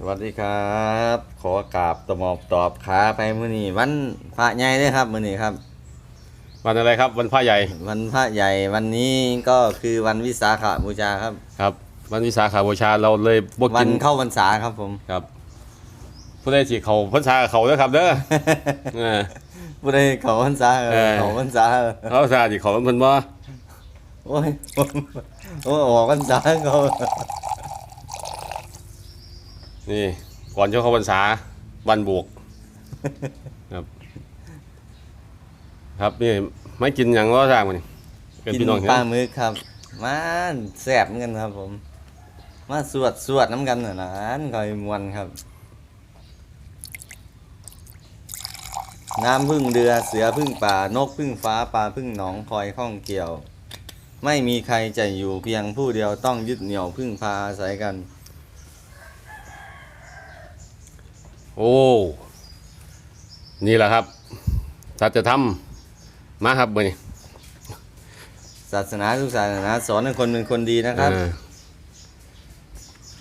สวัสดีครับ ขอกราบตะหมอบตอบขาไปมื้อนี้วันพระใหญ่เด้อครับมื้อนี้ครับ วันอะไรครับวันพระใหญ่วันพระใหญ่วันนี้ก็คือวันวิสาขบูชาครับ ครับ วันวิสาขาบูชาเราเลยบกวักินนเข้าพรรษาครับผมครับผู้ใดสิเขาพรรษาเขาเด้อครับเด้อเออ ผู้ใดเข้าพรรษาเออเออ เข้าพรรษาเออเขาสาสิเขาเพิ่นบ่โอ้ยโอ้ยออกพรรษาเขา นี่ก่อนจะเข้าพรรษาวันบวกครับ ครับนี่ไม่กินหยังก็สร้างมันเป็นกินพี่น้องเห็นปลาหมึกครับมันแซ่บเหมือนกันครับผม มาสวดสวดน้ำกันน่ะนะอันคอยมวนครับ น้ำพึ่งเรือเสือพึ่งป่านกพึ่งฟ้าปลาพึ่งหนองคอยข้องเกี่ยว ไม่มีใครจะอยู่เพียงผู้เดียวต้องยึดเหนี่ยวพึ่งพาอาศัยกัน โอ้ นี่แหละครับ สัจธรรมมาครับมื้อนี้ศาสนาทุกศาสนาสอนให้คนเป็นคนดีนะครับ เออ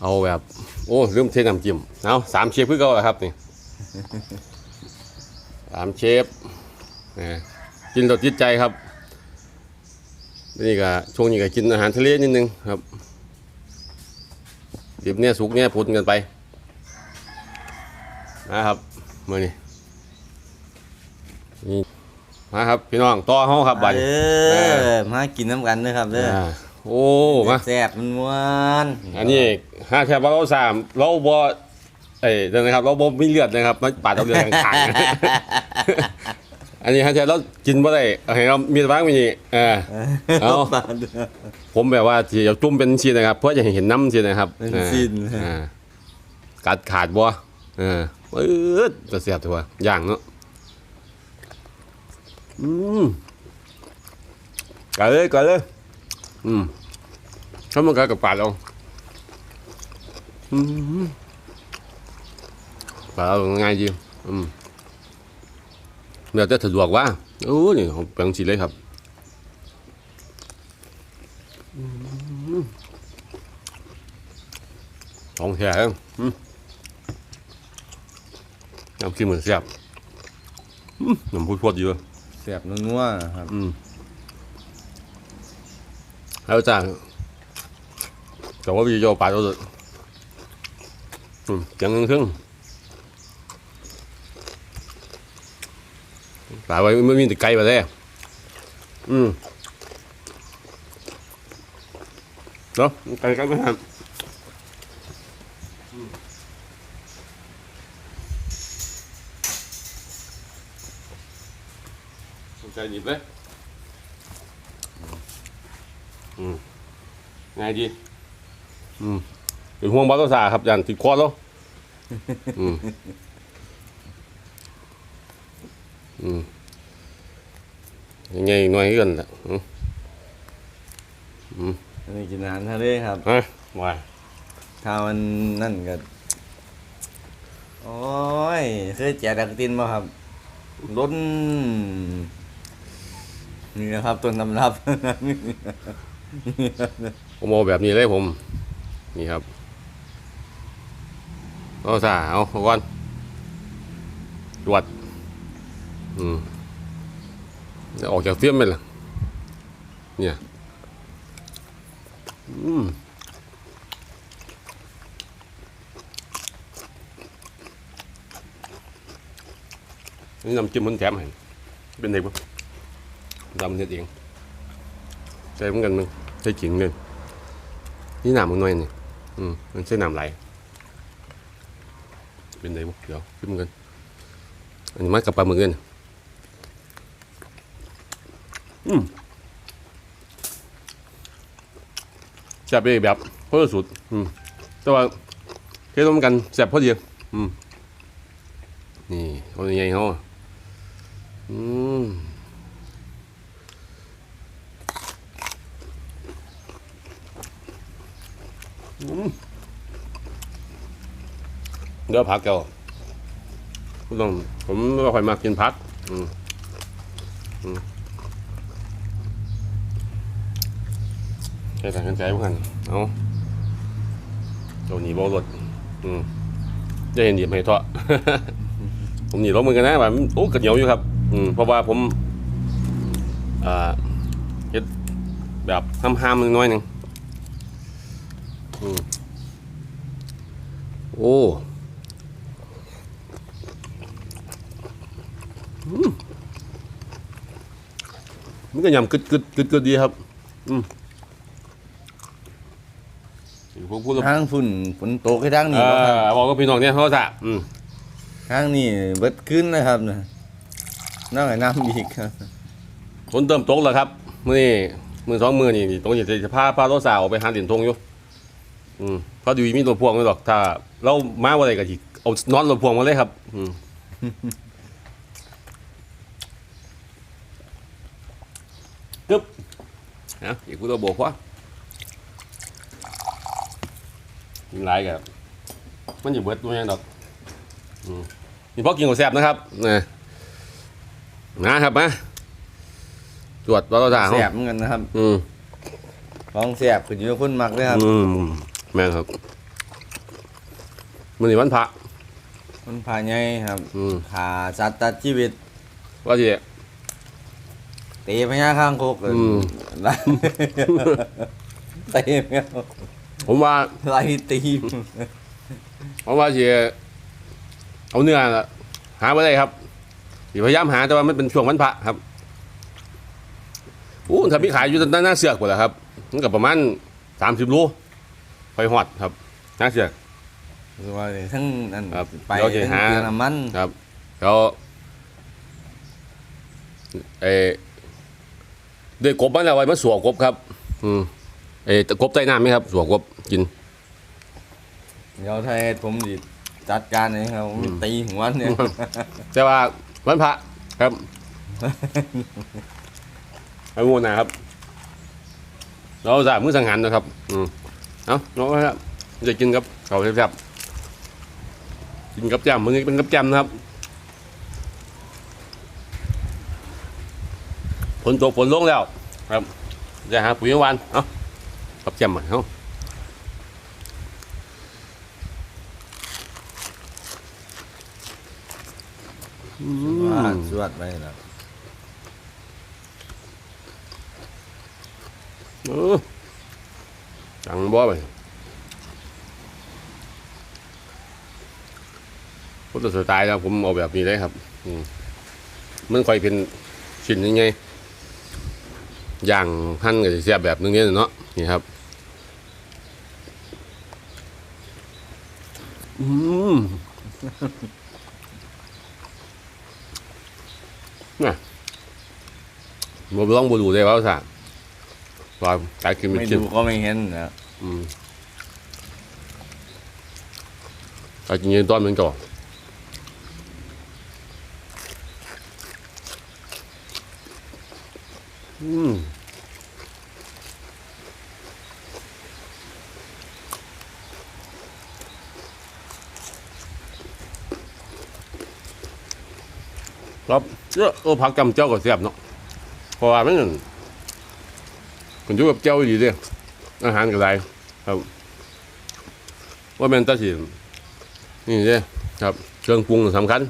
เอาแบบ โอ้ลืมเทน้ำจิ้มเอาสามเชฟคือเก่าแล้วครับนี่ สามเชฟเออกินต่อจิตใจครับ นี่ก็ช่วงนี้ก็กินอาหารทะเลนิดนึงครับดิบเนี่ยสุกเนี่ยพุนกันไป นะครับมื่อนี้นี่มาครับพี่น้องต่อห้องครับบัดเอนี้อมากินน้ำกันนะครับเด้ออ่าโอ้มาแซ่บมันมวนอันนี้ห้าแค่ว่าเราสามเราบ่เอ้ยเดี๋ยวนะครับ เราบ่มีเลือดนะครับมันปาดเอาเลือดทางขางอันนี้ห้าแค่เรากินบ่ได้เอาให้เรามีแต่บ้างมีนี่เออ เอา ปลาเด้อ ผมแบบว่าที่จะจุ่มเป็นชิ้นนะครับ เพื่อจะเห็นน้ำชิ้นนะครับเป็นชิ้นเอออ่ากัดขาดบ่เออ ปื๊ดจะเสียบตัวอย่างเนาะอืมกัดเลยกัดเลยอืมถ้ามันกัดกับปาดเอาอืมปาดเอาง่ายจริงอืมเดี๋ยวจะสะดวกว่าโอ้นี่ของแปลงสีเลยครับของแท้เองอืม น้ำจิ้มเหมือนแซ่บอืมน้ำพุดพดอยู่แซ่บนัวๆครับอืมแล้วจ้าแต่ว่าวิดีโอปลาตัวสุดอืมจังนึงครึ่งปลาไว้ไม่มีแติไกลมาได้อืมเนาะไกลกันไม่ทัน ใจหยิบเลยอืมง่ายดี อืมเป็นห่วงบอลตัวสาครับยันติดคอแล้วอืมอืมยังไงหน่อยกันละอืมอืมอันนี้กินอาหารทะเลครับ ฮะว่าถ้ามันนั่นก็โอ้ยเคยแจกดักตินมาครับล้น นี่นะครับต้นตำรับ ผมเอาแบบนี้เลยผม นี่ครับเอาสาเอาเอาก่อนตรวจอืมจะออกจากเฟียมไปล่ะเนี่ยอืมนี่น้ำจิ้มมันแถมให้เป็นไงบ้าง ดำเน็ดเองใส่เหมือนกันมึงใส่ขิงเลยนี่หนามมึงหน่อยนี่อืมมันใส่หนามไหลเป็นไงบ้างเดี๋ยวขึ้นมึงกันอันนี้มากับปลาหมึกกันอืมแซ่บไปอีกแบบเพื่อสุดอืมแต่ว่าเฮ็ดร่วมกันแซ่บพอดีอืมนี่เอาใหญ่เขาอืม เดี๋ยวผักเกี่ยวคุณต้องผมไม่ค่อยมากินผักอืมอืมใช้แต่กันใจพวกกันเอาตัวนี้บอรถอืมจะเห็นหยิบให้เถอผมหนีบลงมือกันนะว่ามันโอ้กระเหนียวอยู่ครับ อืมเพราะว่าผมอ่าเฮ็ดแบบห้ามๆหน้อยหนึ่ง โอ้อืมมันก็ยำกึดกึดกึดกึดดีครับ อืมพวกพูดแล้วทางฝุ่นฝนตกให้ทางนี้เอบ่ครับอบอกกับพี่น้องเนี่ยเขาจะอืมทางนี้เบิดขึ้นนะครับนะน้ำให้น้ำอีกครับฝนเติมตกแล้วครับ มื่อนี้มือสองมือนี่ตรงนี้จะพาพารถสาวออกไปหาเหรียญทงอยู่ อืมเพราะดูมีตัวพวงไม่หรอกถ้า เรามาวันไหนก็จิเอานอนรถพ่วงมาเลยครับ อืมกึ๊บนะอีกกูตัวโบกวะกินไรกับมันอยู่เบิดตัวยังดอกอืมนี่พอกินกับแซ่บนะครับนะนะครับมาตรวจวัดตาแสบเหมือนกันนะครับ อืมของแสบขึ้นอยู่กับคนมักเลยครับ อืม แม่นครับมันนี่วันพระ มันผ่าใหญ่ครับอืมผ่าสัตว์ตัดชีวิตว่าสิตีพญาข้างโคกเลยอืมไล่ตีแมวผมว่า ไล่ตีผมว่าสิเอาเนื้อน่ะหาไม่ได้ครับสิพยายามหาแต่ว่ามันเป็นช่วงวันพระครับอู้ถ้ามีขายอยู่ด้านหน้าเสือกหมดแล้วครับมันก็ประมาณสามสิบโล ไปหอดครับหน้าเสือกคือว่าทั้งนั่นครับไปเดี๋ยวจะทั้งหาเกลือน้ำมันครับแล้วเออด้วยกบมันเอาไว้มันสัวกบครับ อืมเออกบใต้น้ำไหมครับสัวกบกิน เดี๋ยวไทยผมสิจัดการเองครับผมตีถึงวันเนี่ยแต่ว่าวันพระครับไอ้งูนะครับ เราจะมือสังหารนะครับ อืม เอาน้องครับจะกินกับเขาวแซ่บๆกินกับแจ่มมือนี้เป็นกับแจ่มนะครับฝนตกฝนลงแล้ว ครับจะหาปุ๋ยวันเอากับแจ่มมาเอาว่าสวดไปแล้วเออังบ่ไปพุทธสไตล์แล้วผมเอาแบบนี้เลยครับมันค่อยเป็นชิ้นยังไงอย่างหั่นก็จะเสียแบบนึงเนี่ยเนาะนี่ครับอืมน่ะบ่ลองบ่ดูได้ว่าซะว่าการกินไม่ชินดูก็ไม่เห็นนะ อืมการกินยืนต้อนมันก่อนอืมครับเจ้าโอ้ผักจำเจ้าก็เสียบเนาะเพราะว่ามันมันอยู่กับเจ้าดีเด้ อาหารก็ได้ครับว่าเป็นตาสินี่เด้ครับเครื่องปรุงสำคัญ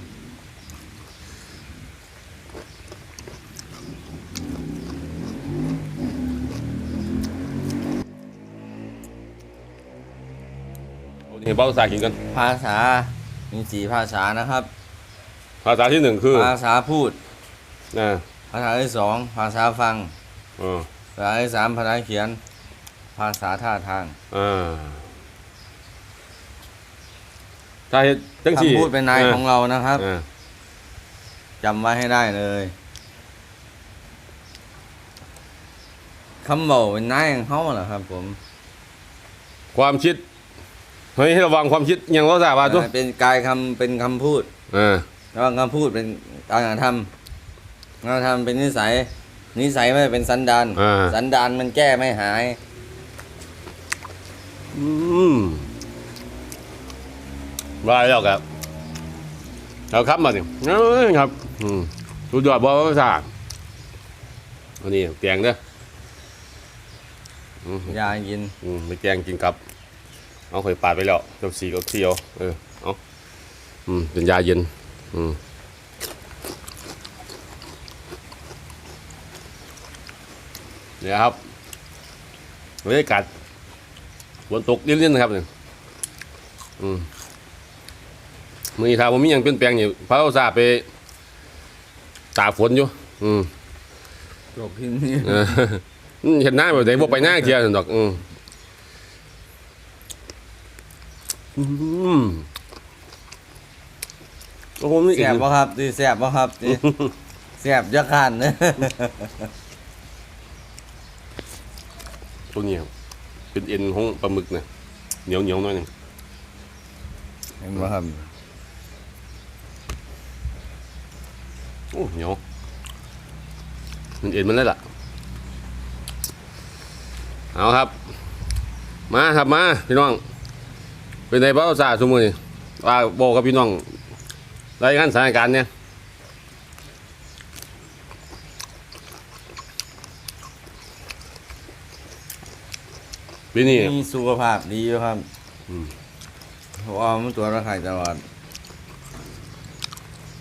เอานี่เบ้าภาษากินกัน ภาษา มีสี่ภาษานะครับ ภาษาที่หนึ่งคือ ภาษาพูดนะภาษาที่สองภาษาฟังอ๋อภาษาที่สามภาษาเขียน ภาษาท่าทางอ่าถ้าเฮ็ดจังสี่คำพูดเป็นนายของเรานะครับอ่าจำไว้ให้ได้เลยคำบอกเป็นนายของเขาเหรอครับ ผม ความคิดเฮ้ยให้ระวังความคิดอยังเราทราบว่าตัวเป็นกายคำเป็นคำพูดอ่าแล้วคำพูดเป็นการกระทำการกระทำเป็นนิสัย นิสัยไม่เป็นสันดาน อ่า สันดานมันแก้ไม่หาย อืมว่าแล้วครับเราครับมาเนี่ยเอ้ยครับ อืมสุดยอดบอภาษาอันนี้แกงเด้ออืมยากิน อืมไปแกงกินกับ เอาข่อยปาดไปแล้วเจ้าสีก็เที่ยวเออ เอาอืม เป็นยาเย็น อืมเนี่ยครับบรรยากาศฝ นตกลิ้นๆนะครับเนี่ยอืมมือนี้ถ้าผมมีอย่างเปลี่ยนแปลงนี่พระเอาซาไปตากฝนอยู่ อืมจบที่นี่เออเห็นหน้าแบบไหนบอกไปหน้าเทียนดอก อืมอืมโอ้โหนี่แสบป่ะครับดีแสบป่ะครับดีแสบจะขันเนอะตัวนี้ครับ เป็นเอ็นของปลาหมึกนะเหนียวเหนียวๆหน่อยหนึงเห็นป่ะครับโอ้เหนียวมันเอ็นมันเลยล่ะ เอาครับ มาครับมาพี่น้อง เป็นไงบ้างซาสมุนว่าบอกกับพี่น้องรายงานสถานการณ์เนี่ย ปีนี้มีสุขภาพดีอยู่ครับอืมเพราะว่ามันตัวจระไข่ตลอด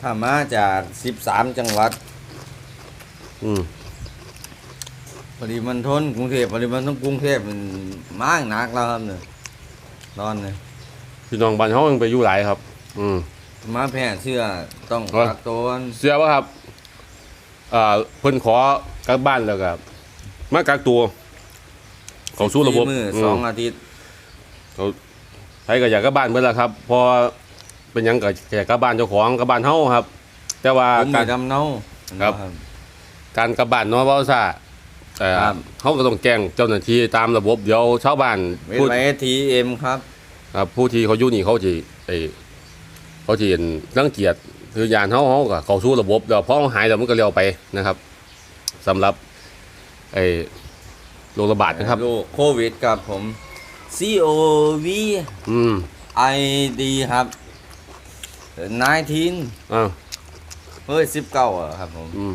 ถ้ามาจากสิบสามจังหวัดอืมปริมันทนกรุงเทพปริมันทนกรุงเทพมันมากหนักแล้วครับเนี่ยตอนนี้พี่น้องบ้านเขายังไปอยู่หลายครับ อืม มาแพร่เชื่อต้องครับ กักตัวเสียว่าครับอ่าเพิ่นขอกลับบ้านแล้วครับมากักตัว เขาสู้ระบบสี่มืออืสองมอาทิตย์ใครก็อยากกลับบ้านเบิ่แล้วครับเพอเป็นหยังก็อยากกลับบ้านเจ้าของกลับบ้านเฮาครับ แต่ว่าผมกามีรดำเนาครับ การกลับบ้านเนาะเว้าซ่าแต่ครับเฮาก็ต้องแจ้งเจ้าหน้าที่ตามระบบเดี๋ยวชาวบ้านเว็บผู้ไอทีเอ็มครับ ครับผู้ที่เขาอยู่นี่เขาสิไอ้เขาสิเห็นรังเกียจคือยานเฮาเฮาก็เข้าสู่ระบบเดี๋ยวพอหายแล้วมันก็เร็วไปนะครับสำหรับไอ้ โรคระบาดนะครับ โรคโควิดครับผม C O V อืม I D ครับ19อ้าวเฮ้ย19อะครับผมอืม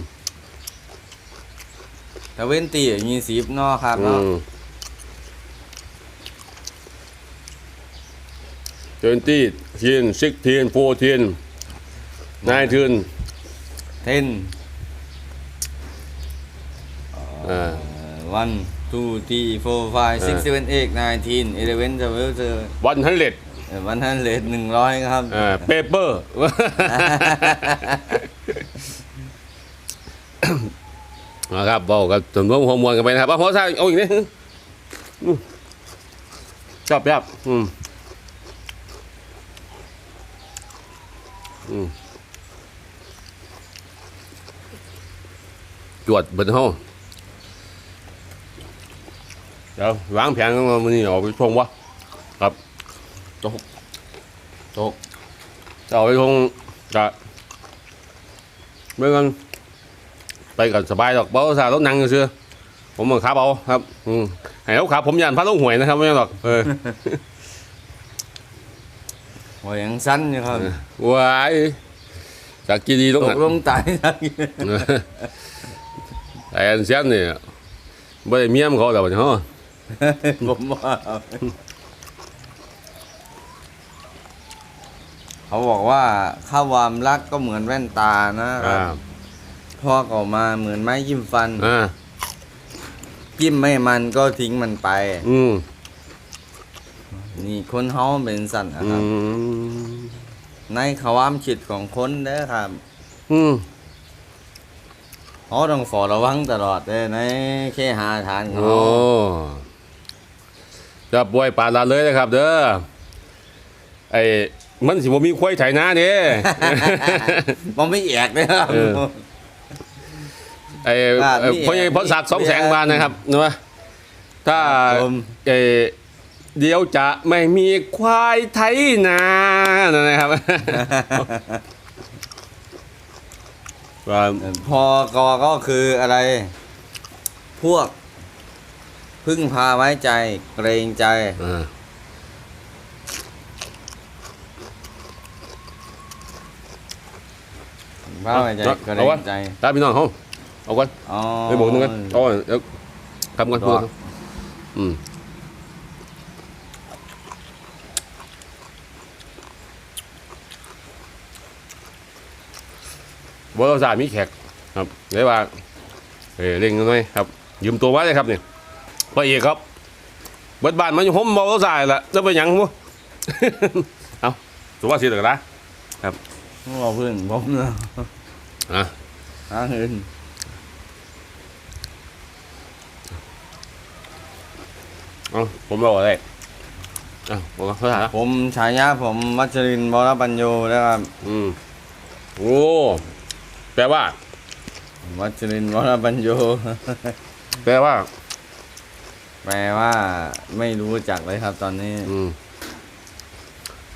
แต่เว้นตีมีสิบเนาะครับอืเนาะมเจนตี้ทีนซิกทีนโฟทีนนายทีนเทนอ่า one two three four five six seven eight nineteen eleven twelve เจอวันฮันเลดวันนั้นเลทหนึ่งร้อยครับอ่าเปเปอร์ นะครับบอกกับจนร่วมหัวมวลกันไปนะครับเอาพอสร้างเอาอีกนิดอืมชอบครับอืมอืมจวดเบิดห้อง เดี๋ยววางแผนกันมาวันนี้ออกไปชงวะครับจกจกจะเอาไปชงจะเมื่อกันไปกันสบายดอกเบ้าสาต้องนั่งเชื่อผมบังคับเอาครับ อืมให้เขาขับผมยันพระลงหวยนะครับไม่ใช่หรอกเออหัวยังสั้นอยู่ครับว้ายจากกีดีลงตหักลงตายทักไอ้อันเสียนนี่ไม่ได้เมียมเขาแต่ว่าเขา ผมว่าเขาบอกว่าข้าวความรักก็เหมือนแว่นตานะคอ่ารับพอออกมาเหมือนไม้ยิ้มฟันอ่าจิ้มไม่มันก็ทิ้งมันไป อืมนี่คนเฮาเป็นสัตว์นะอืครับมในความคิดของคนเด้อครับ อืมเขาต้องฝอระวังตลอดเด้อในแค่หาทานเขาโอ้ จะป่วยปาดลาเลยนะครับ เด้อไอ้มันสิบ่มีควายไถนาเด้ มันไม่แอกเลยครับ เออ ไอ้อ่าเอ่อนี่พ่อใหญ่พ่อศักดิ์สองแสงบานนะครับเนาะถ้าครับผม เออเดี๋ยวจะไม่มีควายไถนานะครับ ว่าพอกอก็คืออะไร พวก พึ่งพาไว้ใจ เกรงใจ อ่าพาไว้ใจเอาเกรเอาวะงใจ ตามพี่น้องเขาเอากันอ๋อไปบอกหนึงกันเอาเดี๋ยวทำกันพูดกันอืมบริษัทมีแขกครับเลยว่าเออเร่งหน่อยครับ ยืมตัวไว้เลยครับเนี่ย พระเอกครับเบิดบ้านมันอยู่ผมบริษัทละจะไปหยังมั้เอาสุภาพสิทธิ์เหรอนะว่าเพื่อนผมนะอะหาเงินเอาผมบอกอะไรอะผมภาษาละผมฉายาผมวัชรินทร์บรปัญโยนะครับอืมโอ้แปลว่าวัชรินทร์บรปัญโยแปลว่า แปลว่าไม่รู้จักเลยครับ ตอนนี้ อืม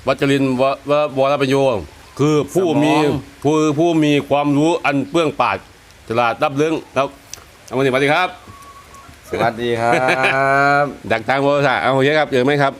วัชรินทร์วววรประโยชน์คือผู้มีสมอง ผู้ผู้มีความรู้อันเปื้องปราดฉลาดรับเรื่องแล้วเอาวันนี้สวัสดีครับ สวัสดีครับ ดักทางบริษัทเอาโอเคครับเจอไหมครับ